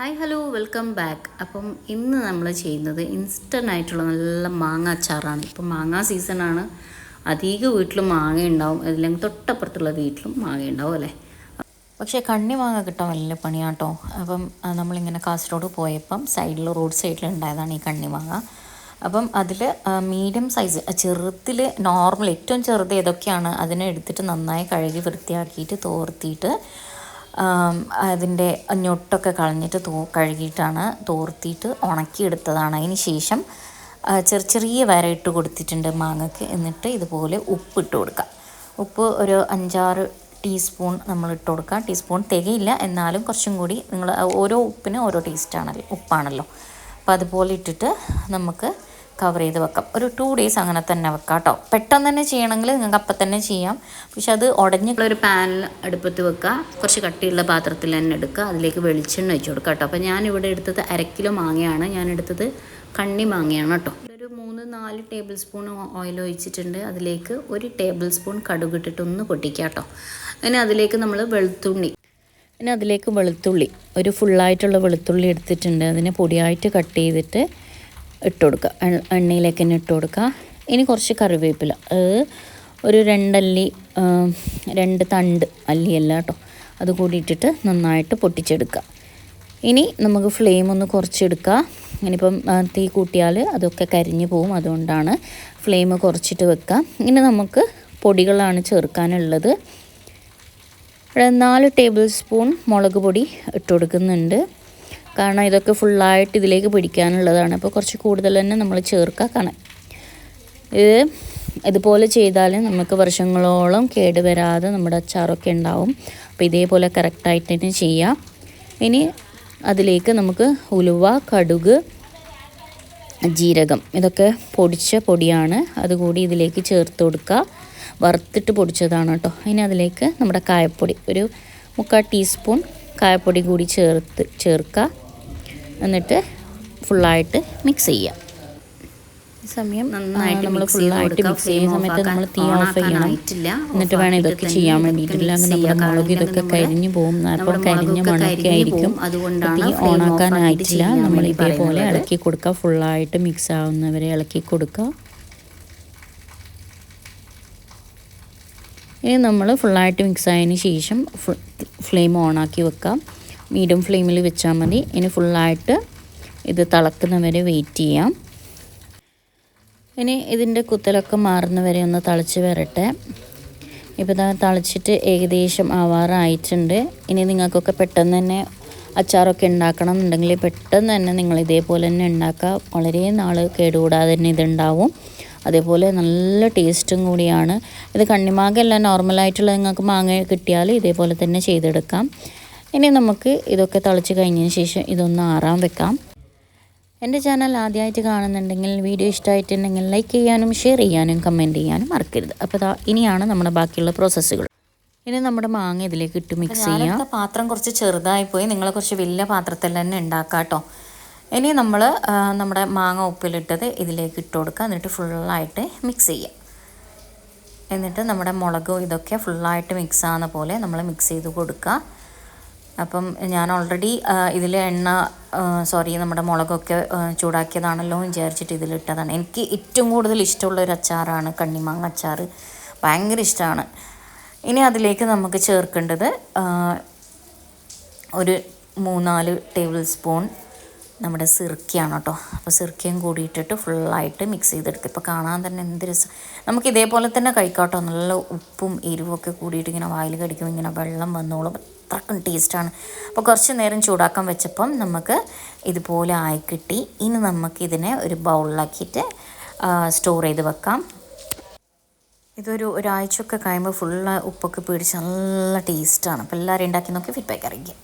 Hi hello welcome back. അപ്പം ഇന്ന് നമ്മൾ ചെയ്യുന്നത് ഇൻസ്റ്റന്റ് ആയിട്ടുള്ള നല്ല മാങ്ങ അച്ചാറാണ്. ഇപ്പം മാങ്ങ സീസണാണ് അധികം വീട്ടിലും മാങ്ങ ഉണ്ടാവും. അല്ലെങ്കിൽ തൊട്ടപ്പുറത്തുള്ള വീട്ടിലും മാങ്ങ ഉണ്ടാവും അല്ലേ? പക്ഷേ കണ്ണി മാങ്ങ കിട്ടാൻ വലിയ പണിയാട്ടോ അപ്പം നമ്മളിങ്ങനെ കാസർഗോഡ് പോയപ്പം സൈഡിൽ റോഡ് സൈഡിൽ ഉണ്ടായതാണ് ഈ കണ്ണി മാങ്ങ. അപ്പം അതിൽ മീഡിയം സൈസ് ചെറുതിൽ നോർമൽ ഏറ്റവും ചെറുത് ഏതൊക്കെയാണ് അതിനെ എടുത്തിട്ട് നന്നായി കഴുകി വൃത്തിയാക്കിയിട്ട് തോർത്തിയിട്ട് അതിന്റെ ഞൊട്ടൊക്കെ കളഞ്ഞിട്ട് തോ കഴുകിയിട്ടാണ് തോർത്തിയിട്ട് ഉണക്കിയെടുത്തതാണ്. അതിന് ശേഷം ചെറിയ ചെറിയ വര ഇട്ട് കൊടുത്തിട്ടുണ്ട് മാങ്ങയ്ക്ക് എന്നിട്ട് ഇതുപോലെ ഉപ്പ് ഇട്ട് കൊടുക്കാം ഉപ്പ് ഒരു അഞ്ചാറ് ടീസ്പൂൺ നമ്മൾ ഇട്ട് കൊടുക്കുക. ടീസ്പൂൺ തികയില്ല. എന്നാലും കുറച്ചും കൂടി നിങ്ങൾ ഓരോ ഉപ്പിന് ഓരോ ടേസ്റ്റാണല്ലോ ഉപ്പാണല്ലോ. അപ്പോൾ അതുപോലെ ഇട്ടിട്ട് നമുക്ക് കവർ ചെയ്ത് വെക്കാം. ഒരു ടു ഡേയ്സ് അങ്ങനെ തന്നെ വെക്കാം കേട്ടോ പെട്ടെന്ന് തന്നെ ചെയ്യണമെങ്കിൽ നിങ്ങൾക്ക് അപ്പം തന്നെ ചെയ്യാം. പക്ഷെ അത് ഉടഞ്ഞ ഒരു പാനിൽ അടുപ്പത്ത് വെക്കുക. കുറച്ച് കട്ടിയുള്ള പാത്രത്തിൽ തന്നെ എടുക്കുക. അതിലേക്ക് വെളിച്ചെണ്ണ വെച്ച് കൊടുക്കുക കേട്ടോ അപ്പോൾ ഇവിടെ എടുത്തത് അരക്കിലോ കിലോ മാങ്ങയാണ്. ഞാൻ എടുത്തത് കണ്ണി മാങ്ങയാണ് കേട്ടോ ഒരു മൂന്ന് നാല് ടേബിൾ സ്പൂൺ ഓയിൽ ഒഴിച്ചിട്ടുണ്ട്. അതിലേക്ക് ഒരു ടേബിൾ സ്പൂൺ കടുക് ഇട്ടിട്ട് ഒന്ന് പൊട്ടിക്കുക കേട്ടോ അതിന് അതിലേക്ക് നമ്മൾ വെളുത്തുള്ളി. പിന്നെ അതിലേക്ക് വെളുത്തുള്ളി. ഒരു ഫുള്ളായിട്ടുള്ള വെളുത്തുള്ളി എടുത്തിട്ടുണ്ട്. അതിനെ പൊടിയായിട്ട് കട്ട് ചെയ്തിട്ട് ഇട്ട് കൊടുക്കുക. എണ്ണയിലേക്ക് തന്നെ ഇട്ട് കൊടുക്കുക. ഇനി കുറച്ച് കറിവേപ്പില. ഒരു രണ്ടല്ലി രണ്ട് തണ്ട് അല്ലിയല്ല കേട്ടോ. അത് കൂടി ഇട്ടിട്ട് നന്നായിട്ട് പൊട്ടിച്ചെടുക്കുക. ഇനി നമുക്ക് ഫ്ലെയിം ഒന്ന് കുറച്ചെടുക്കുക. ഇനിയിപ്പം തീ കൂട്ടിയാൽ അതൊക്കെ കരിഞ്ഞു പോവും. അതുകൊണ്ടാണ് ഫ്ലെയിം കുറച്ചിട്ട് വെക്കുക. ഇനി നമുക്ക് പൊടികളാണ് ചേർക്കാനുള്ളത്. നാല് ടേബിൾ സ്പൂൺ മുളക് പൊടി ഇട്ട് കൊടുക്കുന്നുണ്ട്. കാരണം ഇതൊക്കെ ഫുള്ളായിട്ട് ഇതിലേക്ക് പിടിക്കാനുള്ളതാണ്. അപ്പോൾ കുറച്ച് കൂടുതൽ തന്നെ നമ്മൾ ചേർക്കുക കാരണം ഇത് ഇതുപോലെ ചെയ്താൽ നമുക്ക് വർഷങ്ങളോളം കേടുവരാതെ നമ്മുടെ അച്ചാറൊക്കെ ഉണ്ടാവും. അപ്പോൾ ഇതേപോലെ കറക്റ്റായിട്ട് തന്നെ ചെയ്യാം. ഇനി അതിലേക്ക് നമുക്ക് ഉലുവ കടുക് ജീരകം ഇതൊക്കെ പൊടിച്ച പൊടിയാണ്. അതുകൂടി ഇതിലേക്ക് ചേർത്ത് കൊടുക്കുക വറുത്തിട്ട് പൊടിച്ചതാണ് കേട്ടോ. ഇനി അതിലേക്ക് നമ്മുടെ കായപ്പൊടി ഒരു മുക്കാൽ ടീസ്പൂൺ കായപ്പൊടി കൂടി ചേർത്ത് ചേർക്കുക എന്നിട്ട് ഫുള്ളായിട്ട് മിക്സ് ചെയ്യുക ഈ സമയം നന്നായിട്ട് നമ്മൾ ഫുള്ളായിട്ട് മിക്സ് ചെയ്യുന്ന സമയത്ത് നമ്മൾ തീ ഓഫ് ചെയ്യണം. എന്നിട്ട് വേണം ഇതൊക്കെ ചെയ്യാൻ ഇതൊക്കെ വേണ്ടിയിട്ട് mix നമ്മുടെ മുളക് ഇതൊക്കെ കരിഞ്ഞു പോകും. അപ്പോൾ കരിഞ്ഞ മുളകൊക്കെ ആയിരിക്കും തീ ഓണാക്കാനായിട്ടില്ല നമ്മൾ ഇതേപോലെ ഇളക്കി കൊടുക്കുക ഫുള്ളായിട്ട് മിക്സ് ആവുന്നവരെ ഇളക്കി കൊടുക്കുക ഇനി നമ്മൾ ഫുള്ളായിട്ട് മിക്സ് ആയതിന് ശേഷം ഫ്ലെയിം ഓണാക്കി വെക്കാം. മീഡിയം ഫ്ലെയിമിൽ വെച്ചാൽ മതി. ഇനി ഫുള്ളായിട്ട് ഇത് തിളക്കുന്നവരെ വെയിറ്റ് ചെയ്യാം. ഇനി ഇതിന്റെ കുത്തലൊക്കെ മാറുന്നവരെ ഒന്ന് തിളച്ച് വരട്ടെ. ഇപ്പോൾ ഇതാ തളിച്ചിട്ട് ഏകദേശം ആവാറായിട്ടുണ്ട്. ഇനി നിങ്ങൾക്കൊക്കെ പെട്ടെന്ന് തന്നെ അച്ചാറൊക്കെ ഉണ്ടാക്കണം എന്നുണ്ടെങ്കിൽ പെട്ടെന്ന് തന്നെ നിങ്ങൾ ഇതേപോലെ തന്നെ ഉണ്ടാക്കുക. വളരെ നാൾ കേടുകൂടാതെ തന്നെ ഇതുണ്ടാവും. അതേപോലെ നല്ല ടേസ്റ്റും കൂടിയാണ്. ഇത് കണ്ണിമാങ്ങയല്ല നോർമലായിട്ടുള്ള നിങ്ങൾക്ക് മാങ്ങ കിട്ടിയാൽ ഇതേപോലെ തന്നെ ചെയ്തെടുക്കാം. ഇനി നമുക്ക് ഇതൊക്കെ തളിച്ച് കഴിഞ്ഞതിന് ശേഷം ഇതൊന്ന് ആറാൻ വെക്കാം. എന്റെ ചാനൽ ആദ്യമായിട്ട് കാണുന്നുണ്ടെങ്കിൽ വീഡിയോ ഇഷ്ടമായിട്ടുണ്ടെങ്കിൽ ലൈക്ക് ചെയ്യാനും ഷെയർ ചെയ്യാനും കമന്റ് ചെയ്യാനും മറക്കരുത്. അപ്പോൾ ഇനിയാണ് നമ്മുടെ ബാക്കിയുള്ള പ്രോസസ്സുകൾ. ഇനി നമ്മുടെ മാങ്ങ ഇതിലേക്ക് ഇട്ട് മിക്സ് ചെയ്യാം. പാത്രം കുറച്ച് ചെറുതായി പോയി. നിങ്ങൾ കുറച്ച് വലിയ പാത്രത്തിൽ തന്നെ ഉണ്ടാക്കാം കേട്ടോ. ഇനി നമ്മൾ നമ്മുടെ മാങ്ങ ഉപ്പിലിട്ടത് ഇതിലേക്ക് ഇട്ട് കൊടുക്കുക എന്നിട്ട് ഫുള്ളായിട്ട് മിക്സ് ചെയ്യാം. എന്നിട്ട് നമ്മുടെ മുളകും ഇതൊക്കെ ഫുള്ളായിട്ട് മിക്സ് ആകുന്ന പോലെ നമ്മൾ മിക്സ് ചെയ്ത് കൊടുക്കുക അപ്പം ഞാൻ ഓൾറെഡി ഇതിൽ എണ്ണ സോറി നമ്മുടെ മുളകൊക്കെ ചൂടാക്കിയതാണല്ലോ വിചാരിച്ചിട്ട് ഇതിലിട്ടതാണ്. എനിക്ക് ഏറ്റവും കൂടുതൽ ഇഷ്ടമുള്ള ഒരു അച്ചാറാണ് കണ്ണിമാങ്ങ അച്ചാർ ഭയങ്കര ഇഷ്ടമാണ്. ഇനി അതിലേക്ക് നമുക്ക് ചേർക്കേണ്ടത് ഒരു മൂന്നാൽ ടേബിൾ സ്പൂൺ നമ്മുടെ സിർക്കയാണ് കേട്ടോ. അപ്പോൾ സിർക്കിയും കൂടി ഇട്ടിട്ട് ഫുള്ളായിട്ട് മിക്സ് ചെയ്തെടുക്കുക ഇപ്പോൾ കാണാൻ തന്നെ എന്ത് രസം. നമുക്ക് ഇതേപോലെ തന്നെ കഴിക്കാം കേട്ടോ. നല്ല ഉപ്പും എരിവൊക്കെ കൂടിയിട്ട് ഇങ്ങനെ വായിൽ കടിക്കും ഇങ്ങനെ വെള്ളം വന്നോളും. അത്രക്കും ടേസ്റ്റാണ് അപ്പോൾ കുറച്ച് നേരം ചൂടാക്കാൻ വെച്ചപ്പം നമുക്ക് ഇതുപോലെ ആയി കിട്ടി ഇനി നമുക്ക് ഇതിനെ ഒരു ബൗളിലാക്കിയിട്ട് സ്റ്റോർ ചെയ്ത് വെക്കാം. ഇതൊരു ഒരാഴ്ചയൊക്കെ കഴിയുമ്പോൾ ഫുള്ള് ഉപ്പൊക്കെ പിടിച്ച് നല്ല ടേസ്റ്റാണ് അപ്പോൾ എല്ലാവരും ഉണ്ടാക്കി നോക്കി ഫീഡ്ബാക്ക് അറിയിക്കുക